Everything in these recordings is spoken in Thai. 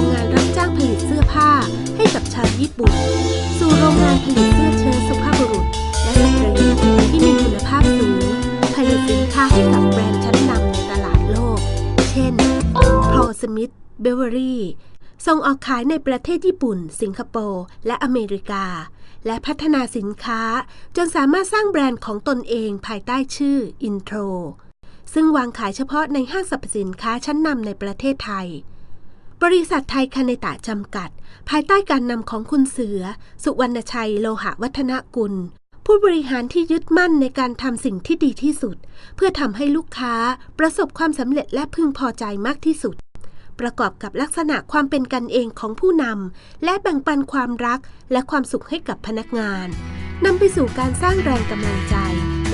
รงงานรับจ้างผลิตเสื้อผ้าให้กับชาวญี่ปุ่น สู่โรงงานผลิตเสื้อเชิ้ตสุภาพบุรุษ และสตรีที่มีคุณภาพสูง ผลิตสินค้าให้กับแบรนด์ชั้นนำในตลาดโลก เช่นพอลสมิธเบเวอรี่ส่งออกขายในประเทศญี่ปุ่น สิงคโปร์ และอเมริกา และพัฒนาสินค้า จนสามารถสร้างแบรนด์ของตนเองภายใต้ชื่อ Intro ซึ่งวางขายเฉพาะในห้างสรรพสินค้าชั้นนำในประเทศไทย บริษัทไทยคาเนตะจำกัด ภายใต้การนำของคุณเสือ สุวรรณชัยโลหะวัฒนกุล ผู้บริหารที่ยึดมั่นในการทำสิ่งที่ดีที่สุด เพื่อทำให้ลูกค้าประสบความสำเร็จและพึงพอใจมากที่สุด ประกอบกับลักษณะความเป็นกันเองของผู้นำและแบ่งปันความรักและความสุขให้กับพนักงานนำไปสู่การสร้างแรงกำลังใจ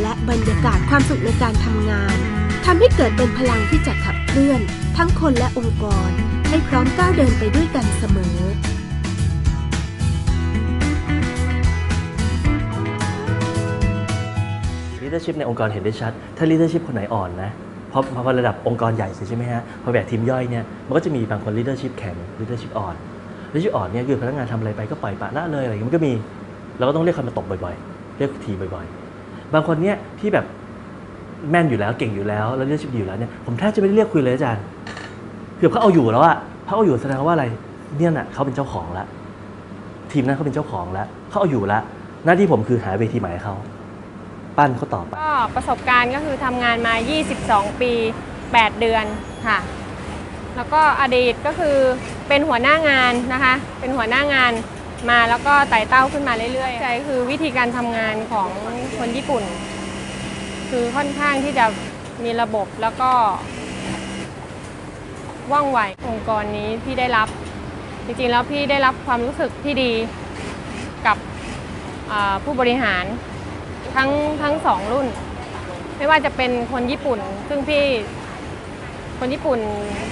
และบรรยากาศความสุขในการทำงานทำให้เกิดเป็นพลังที่จะขับเคลื่อน ทั้งคนและองค์กร ให้พร้อมก้าวเดินไปด้วยกันเสมอลีดเดอร์ชิพในองค์กรเห็นได้ชัด ถ้าลีดเดอร์ชิพคนไหนอ่อนนะเพราะพอระดับองค์กรใหญ่ใช่ไหมฮะ พอแบกทีมย่อยเนี่ย มันก็จะมีบางคนลีดเดอร์ชิพแข็งลีดเดอร์ชิพอ่อนลีดเดอร์ชิพอ่อนเนี่ยคือพนักงานทำอะไรไปก็ปล่อยปะละเลยอะไรอย่างนี้มันก็มี เราก็ต้องเรียกคนมาตบบ่อยๆ เรียกทีบ่อยๆ บางคนเนี่ยที่แบบแม่นอยู่แล้วเก่งอยู่แล้ว แล้วลีดเดอร์ชิพดีอยู่แล้วเนี่ย ผมแทบจะไม่ได้เรียกคุยเลยอาจารย์ คือเขาเอาอยู่แล้วอะเขาเอาอยู่แสดงว่าอะไร เนี่ยน่ะเขาเป็นเจ้าของแล้วทีมนั้นเขาเป็นเจ้าของแล้วเขาเอาอยู่แล้วหน้าที่ผมคือหาเวทีใหม่ให้เขาปั้นเขาต่อไปก็ประสบการณ์ก็คือทำงานมา 22 ปี 8 เดือนค่ะ แล้วก็อดีตก็คือเป็นหัวหน้างานนะคะ เป็นหัวหน้างานมาแล้วก็ไต่เต้าขึ้นมาเรื่อยๆใจคือวิธีการทำงานของคนญี่ปุ่น คือค่อนข้างที่จะมีระบบแล้วก็ ว่องไวองค์กรนี้พี่ได้รับ จริงๆแล้วพี่ได้รับความรู้สึกที่ดีกับผู้บริหารทั้งทั้งสองรุ่น ไม่ว่าจะเป็นคนญี่ปุ่น ซึ่งพี่คนญี่ปุ่น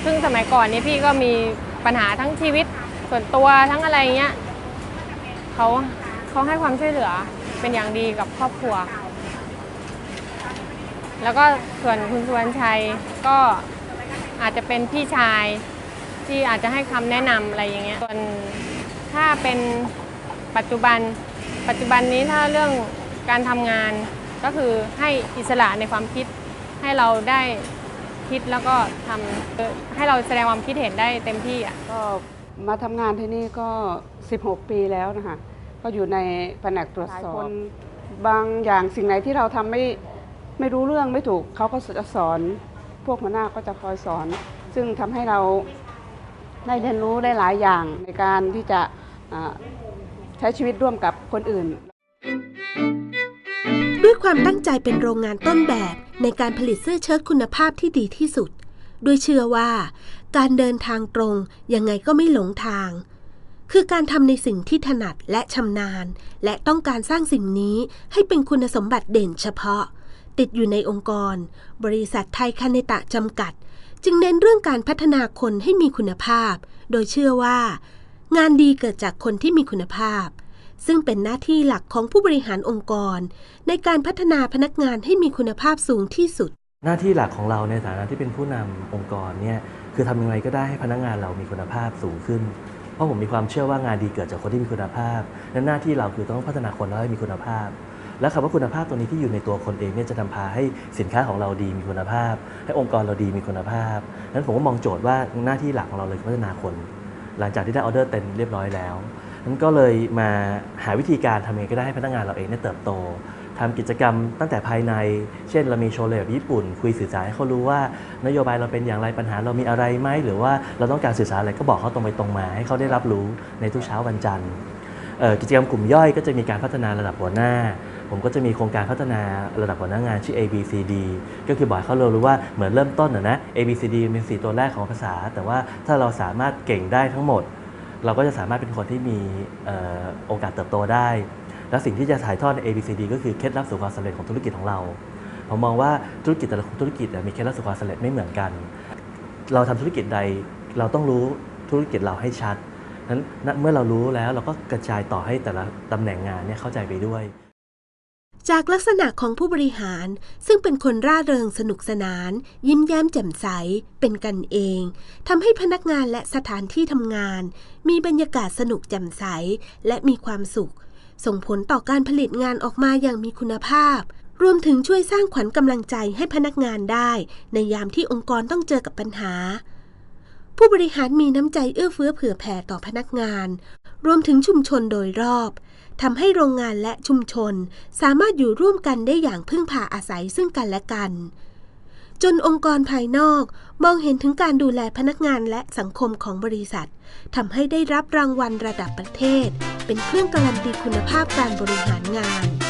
ซึ่งสมัยก่อนนี้พี่ก็มีปัญหาทั้งชีวิตส่วนตัวทั้งอะไรเงี้ยเขาเขาให้ความช่วยเหลือเป็นอย่างดีกับครอบครัว แล้วก็ส่วนคุณสุวรรณชัยก็ อาจจะเป็นพี่ชายที่อาจจะให้คำแนะนำอะไรอย่างเงี้ยส่วนถ้าเป็นปัจจุบัน ปัจจุบันนี้ถ้าเรื่องการทำงานก็คือให้อิสระในความคิด ให้เราได้คิดแล้วก็ทำเอ่อให้เราแสดงความคิดเห็นได้เต็มที่อะ ก็มาทำงานที่นี่ก็ 16 ปีแล้วนะคะก็อยู่ในแผนกตรวจสอบ บางอย่างสิ่งไหนที่เราทำไม่ไม่รู้เรื่องไม่ถูกเขาก็จะสอน พวกหัวหน้าก็จะคอยสอน ซึ่งทำให้เราได้เรียนรู้ได้หลายอย่างในการที่จะใช้ชีวิตร่วมกับคนอื่น ด้วยความตั้งใจเป็นโรงงานต้นแบบในการผลิตเสื้อเชิ้ตคุณภาพที่ดีที่สุด ด้วยเชื่อว่า การเดินทางตรงยังไงก็ไม่หลงทาง คือการทำในสิ่งที่ถนัดและชำนาญ และต้องการสร้างสิ่งนี้ให้เป็นคุณสมบัติเด่นเฉพาะ ติดอยู่ในองค์กร บริษัทไทยคาเนตะจำกัด จึงเน้นเรื่องการพัฒนาคนให้มีคุณภาพ โดยเชื่อว่า งานดีเกิดจากคนที่มีคุณภาพ ซึ่งเป็นหน้าที่หลักของผู้บริหารองค์กร ในการพัฒนาพนักงานให้มีคุณภาพสูงที่สุด หน้าที่หลักของเราในฐานะที่เป็นผู้นำองค์กรเนี่ยคือทำยังไงก็ได้ให้พนักงานเรามีคุณภาพสูงขึ้นเพราะผมมีความเชื่อว่างานดีเกิดจากคนที่มีคุณภาพ และหน้าที่เราคือต้องพัฒนาคนเราให้มีคุณภาพ และคำว่าคุณภาพตรงนี้ที่อยู่ในตัวคนเองเนี่ยจะนำพาให้สินค้าของเราดีมีคุณภาพ ให้องค์กรเราดีมีคุณภาพนั้นผมก็มองโจทย์ว่าหน้าที่หลักของเราเลยคือพัฒนาคน หลังจากที่ได้ออเดอร์เต็มเรียบร้อยแล้วนั้นก็เลยมาหาวิธีการทำยังไงก็ได้ให้พนักงานเราเองเนี่ยเติบโตทำกิจกรรมตั้งแต่ภายใน เช่น เรามีโชว์เลยแบบญี่ปุ่น คุยสื่อสารให้เขารู้ว่านโยบายเราเป็นอย่างไรปัญหาเรามีอะไรไหมหรือว่าเราต้องการสื่อสารอะไรก็บอกเขาตรงไปตรงมา ให้เขาได้รับรู้ในทุกเช้าวันจันทร์กิจกรรมกลุ่มย่อยก็จะมีการพัฒนาระดับหัวหน้า ผมก็จะมีโครงการพัฒนาระดับหัวหน้างานชื่อ ABCD ก็คือบอกให้เขารู้ว่าเหมือนเริ่มต้นนะนะ ABCD เป็นสี่ตัวแรกของภาษา แต่ว่าถ้าเราสามารถเก่งได้ทั้งหมด เราก็จะสามารถเป็นคนที่มีออโอกาสเติบโตได้ และสิ่งที่จะถ่ายทอดใน ABCD ก็คือเคล็ดลับสู่ความสำเร็จของธุรกิจของเรา ผมมองว่าธุรกิจแต่ละธุรกิจมีเคล็ดลับสู่ความสำเร็จไม่เหมือนกัน เราทำธุรกิจใดเราต้องรู้ธุรกิจเราให้ชัดนั้นเมื่อเรารู้แล้วเราก็กระจายต่อให้แต่ละตำแหน่งงานเนี่ยเข้าใจไปด้วย จากลักษณะของผู้บริหารซึ่งเป็นคนร่าเริงสนุกสนาน ยิ้มแย้มแจ่มใส เป็นกันเองทำให้พนักงานและสถานที่ทำงาน มีบรรยากาศสนุกแจ่มใส และมีความสุข ส่งผลต่อการผลิตงานออกมาอย่างมีคุณภาพ รวมถึงช่วยสร้างขวัญกำลังใจให้พนักงานได้ ในยามที่องค์กรต้องเจอกับปัญหา ผู้บริหารมีน้ำใจเอื้อเฟื้อเผื่อแผ่ต่อพนักงาน รวมถึงชุมชนโดยรอบทำให้โรงงานและชุมชนสามารถอยู่ร่วมกันได้อย่างพึ่งพาอาศัยซึ่งกันและกัน จนองค์กรภายนอกมองเห็นถึงการดูแลพนักงานและสังคมของบริษัททำให้ได้รับรางวัลระดับประเทศ เป็นเครื่องการันตีคุณภาพการบริหารงาน